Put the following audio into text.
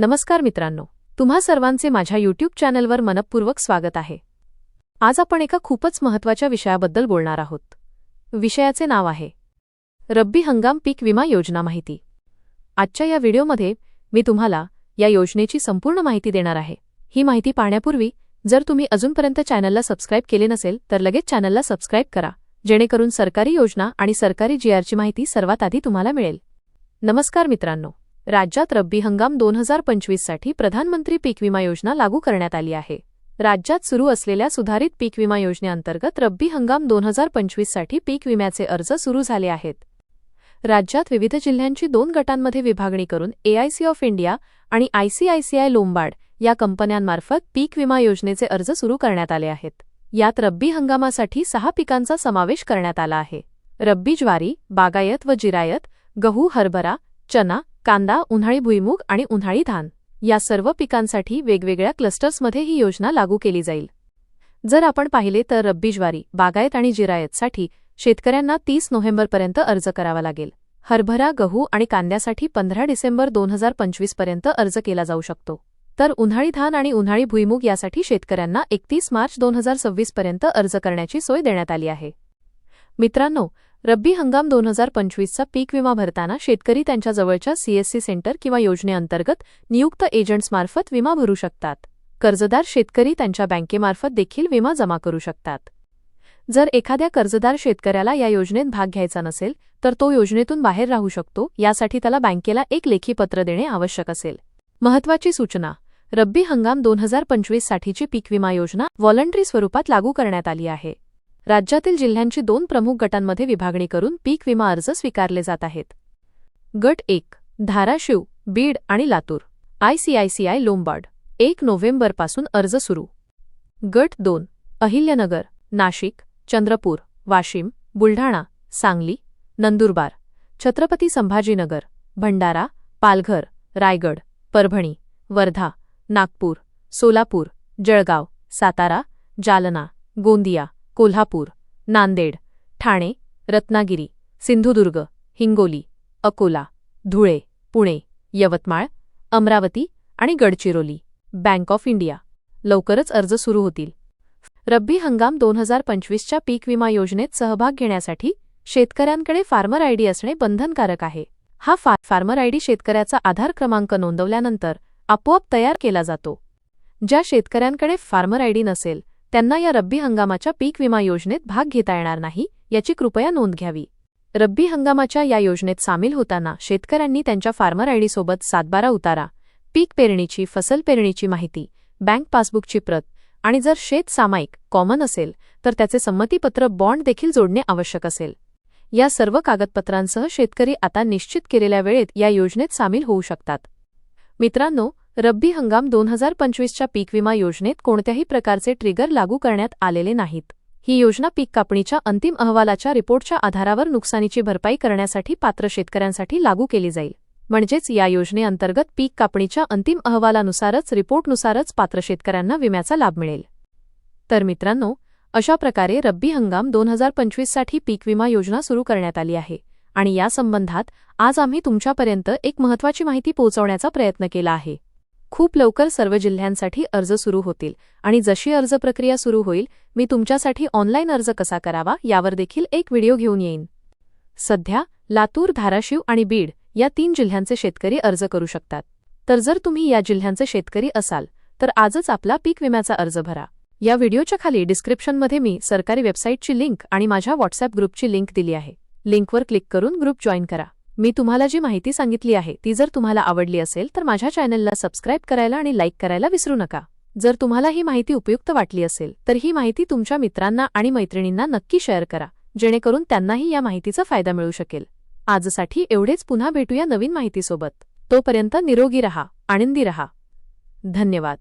नमस्कार मित्रांनो तुम्हा सर्वांचे माझ्या यूट्यूब चॅनलवर मनपूर्वक स्वागत आहे. आज आपण एका खूपच महत्त्वाच्या विषयाबद्दल बोलणार आहोत. विषयाचे नाव आहे रब्बी हंगाम पीक विमा योजना माहिती. आजच्या या व्हिडिओमध्ये मी तुम्हाला या योजनेची संपूर्ण माहिती देणार आहे. ही माहिती पाहण्यापूर्वी जर तुम्ही अजूनपर्यंत चॅनलला सबस्क्राईब केले नसेल तर लगेच चॅनलला सबस्क्राईब करा जेणेकरून सरकारी योजना आणि सरकारी जीआरची माहिती सर्वात आधी तुम्हाला मिळेल. नमस्कार मित्रांनो राज्यात रब्बी हंगाम दोन हजार पंचवीससाठी प्रधानमंत्री पीक विमा योजना लागू करण्यात आली आहे. राज्यात सुरू असलेल्या सुधारित पीक विमा योजनेअंतर्गत रब्बी हंगाम दोन हजार पंचवीससाठी पीक विम्याचे अर्ज सुरू झाले आहेत. राज्यात विविध जिल्ह्यांची दोन गटांमध्ये विभागणी करून एआयसी ऑफ इंडिया आणि आयसीआयसीआय लोंबार्ड या कंपन्यांमार्फत पीक विमा योजनेचे अर्ज सुरू करण्यात आले आहेत. यात रब्बी हंगामासाठी सहा पिकांचा समावेश करण्यात आला आहे. रब्बी ज्वारी बागायत व जिरायत गहू हरभरा चना कांदा उन्हाळी भुईमूग आणि उन्हाळी धान या सर्व पिकांसाठी वेगवेगळ्या क्लस्टर्समध्ये ही योजना लागू केली जाईल. जर आपण पाहिले तर रब्बी ज्वारी बागायत आणि जिरायतसाठी शेतकऱ्यांना तीस नोव्हेंबरपर्यंत अर्ज करावा लागेल. हरभरा गहू आणि कांद्यासाठी पंधरा डिसेंबर दोन हजार पंचवीसपर्यंत अर्ज केला जाऊ शकतो. तर उन्हाळी धान आणि उन्हाळी भुईमूग यासाठी शेतकऱ्यांना एकतीस मार्च दोन हजार सव्वीसपर्यंत अर्ज करण्याची सोय देण्यात आली आहे. मित्रांनो रब्बी हंगाम दोन हजार पंचवीसचा पीक विमा भरताना शेतकरी त्यांच्या जवळच्या सीएससी सेंटर किंवा योजनेअंतर्गत नियुक्त एजंट्समार्फत विमा भरू शकतात. कर्जदार शेतकरी त्यांच्या बँकेमार्फत देखील विमा जमा करू शकतात. जर एखाद्या कर्जदार शेतकऱ्याला या योजनेत भाग घ्यायचा नसेल तर तो योजनेतून बाहेर राहू शकतो यासाठी त्याला बँकेला एक लेखी पत्र देणे आवश्यक असेल. महत्वाची सूचना. रब्बी हंगाम दोन हजार पंचवीससाठीची पीक विमा योजना व्हॉलंटरी स्वरूपात लागू करण्यात आली आहे. राज्यातील जिल्ह्यांची दोन प्रमुख गटांमध्ये विभागणी करून पीक विमा अर्ज स्वीकारले जात आहेत. गट एक धाराशिव बीड आणि लातूर. आयसीआयसीआय लोंबार्ड एक नोव्हेंबरपासून अर्ज सुरू. गट दोन अहिल्यनगर नाशिक चंद्रपूर वाशिम बुलढाणा सांगली नंदुरबार. छत्रपती संभाजीनगर भंडारा पालघर रायगड परभणी वर्धा नागपूर सोलापूर जळगाव सातारा जालना गोंदिया. कोल्हापूर नांदेड ठाणे रत्नागिरी सिंधुदुर्ग हिंगोली अकोला धुळे पुणे यवतमाळ अमरावती आणि गडचिरोली. Bank of India. लवकरच अर्ज सुरू होतील. रब्बी हंगाम दोन हजार पंचवीसच्या पीक विमा योजनेत सहभाग घेण्यासाठी शेतकऱ्यांकडे फार्मर आयडी असणे बंधनकारक आहे. हा फा फार्मर आयडी शेतकऱ्याचा आधार क्रमांक नोंदवल्यानंतर आपोआप तयार केला जातो. ज्या शेतकऱ्यांकडे फार्मर आयडी नसेल त्यांना या रब्बी हंगामाच्या पीक विमा योजनेत भाग घेता येणार नाही याची कृपया नोंद घ्यावी. रब्बी हंगामाच्या या योजनेत सामील होताना शेतकऱ्यांनी त्यांच्या फार्मर आयडीसोबत सातबारा उतारा पीक पेरणीची फसल पेरणीची माहिती बँक पासबुकची प्रत आणि जर शेत सामायिक कॉमन असेल तर त्याचे संमतीपत्र बॉन्ड देखील जोडणे आवश्यक असेल. या सर्व कागदपत्रांसह शेतकरी आता निश्चित केलेल्या वेळेत या योजनेत सामील होऊ शकतात. मित्रांनो रब्बी हंगाम दोन हजार पंचवीसच्या पीक विमा योजनेत कोणत्याही प्रकारचे ट्रिगर लागू करण्यात आलेले नाहीत. ही योजना पीक कापणीच्या अंतिम अहवालाच्या रिपोर्टच्या आधारावर नुकसानीची भरपाई करण्यासाठी पात्र शेतकऱ्यांसाठी लागू केली जाईल. म्हणजेच या योजनेअंतर्गत पीक कापणीच्या अंतिम अहवालानुसारच रिपोर्टनुसारच पात्र शेतकऱ्यांना विम्याचा लाभ मिळेल. तर मित्रांनो अशा प्रकारे रब्बी हंगाम दोन हजार पंचवीससाठी पीक विमा योजना सुरू करण्यात आली आहे आणि या संबंधात आज आम्ही तुमच्यापर्यंत एक महत्त्वाची माहिती पोहोचवण्याचा प्रयत्न केला आहे. खूप लवकर सर्व जिल्ह्यांसाठी अर्ज सुरू होतील. आणि जशी अर्ज प्रक्रिया सुरू होईल मी तुमच्यासाठी ऑनलाईन अर्ज कसा करावा यावर देखील एक व्हिडिओ घेऊन येईन. सध्या लातूर धाराशिव आणि बीड या तीन जिल्ह्यांचे शेतकरी अर्ज करू शकतात. तर जर तुम्ही या जिल्ह्यांचे शेतकरी असाल तर आजच आपला पीक विम्याचा अर्ज भरा. या व्हिडिओच्या खाली डिस्क्रिप्शनमध्ये मी सरकारी वेबसाईटची लिंक आणि माझ्या व्हॉट्सअप ग्रुपची लिंक दिली आहे. लिंकवर क्लिक करून ग्रुप जॉईन करा. मी तुम्हाला जी माहिती सांगितली आहे ती जर तुम्हाला आवडली असेल तर माझ्या चॅनलला सबस्क्राईब करायला आणि लाईक करायला विसरू नका. जर तुम्हाला ही माहिती उपयुक्त वाटली असेल तर ही माहिती तुमच्या मित्रांना आणि मैत्रिणींना नक्की शेअर करा जेणेकरून त्यांनाही या माहितीचा फायदा मिळू शकेल. आजसाठी एवढेच पुन्हा भेटूया नवीन माहितीसोबत. तोपर्यंत निरोगी रहा आनंदी रहा. धन्यवाद.